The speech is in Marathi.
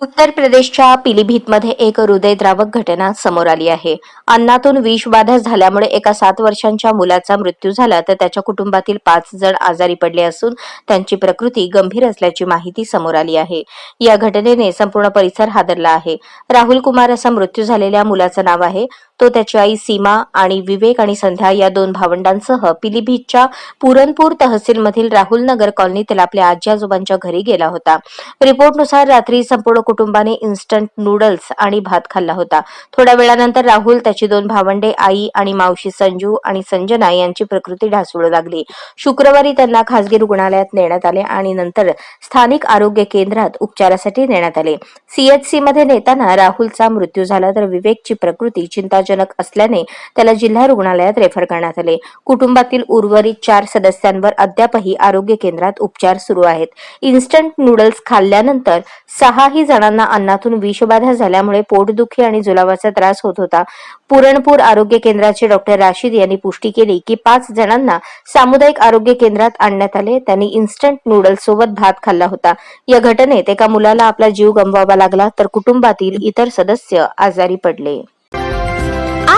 उत्तर प्रदेशच्या पिलीभीतमध्ये एक हृदयद्रावक घटना समोर आली आहे. अन्नातून विषबाधा झाल्यामुळे एका सात वर्षांच्या मुलाचा मृत्यू झाला तर त्याच्या कुटुंबातील पाच जण आजारी पडले असून त्यांची प्रकृती गंभीर असल्याची माहिती समोर आली आहे. या घटनेने संपूर्ण परिसर हादरला आहे. राहुल कुमार असा मृत्यू झालेल्या मुलाचं नाव आहे. तो त्याची आई सीमा आणि विवेक आणि संध्या या दोन भावंडांसह पिलीभीतच्या पुरणपूर तहसीलमधील राहुल नगर कॉलनीतील आपल्या आजी आजोबांच्या घरी गेला होता. रिपोर्टनुसार रात्री संपूर्ण कुटुंबाने इन्स्टंट नूडल्स आणि भात खाल्ला होता. थोड्या वेळानंतर राहुल त्याची दोन भावंडे आई आणि मावशी संजू आणि संजना यांची प्रकृती ढासळू लागली. शुक्रवारी त्यांना खासगी रुग्णालयात नेण्यात आले आणि नंतर स्थानिक आरोग्य केंद्रात उपचारासाठी नेण्यात आले. सीएचसी मध्ये नेताना राहुलचा मृत्यू झाला तर विवेकची प्रकृती चिंताजनक असल्याने त्याला जिल्हा रुग्णालयात रेफर करण्यात आले. कुटुंबातील उर्वरित चार सदस्यांवर अद्यापही आरोग्य केंद्रात उपचार सुरू आहेत. इन्स्टंट नूडल्स खाल्ल्यानंतर सहाही जणांना अन्नातून विषबाधा झाल्यामुळे पोटदुखी आणि जुलाबाचा त्रास होत होता. पुरणपूर आरोग्य केंद्राचे डॉक्टर राशीद यांनी पुष्टी केली की पाच जणांना सामुदायिक आरोग्य केंद्रात आणण्यात आले. त्यांनी इन्स्टंट नूडल्स सोबत भात खाल्ला होता. या घटनेत एका मुलाला आपला जीव गमवावा लागला तर कुटुंबातील इतर सदस्य आजारी पडले.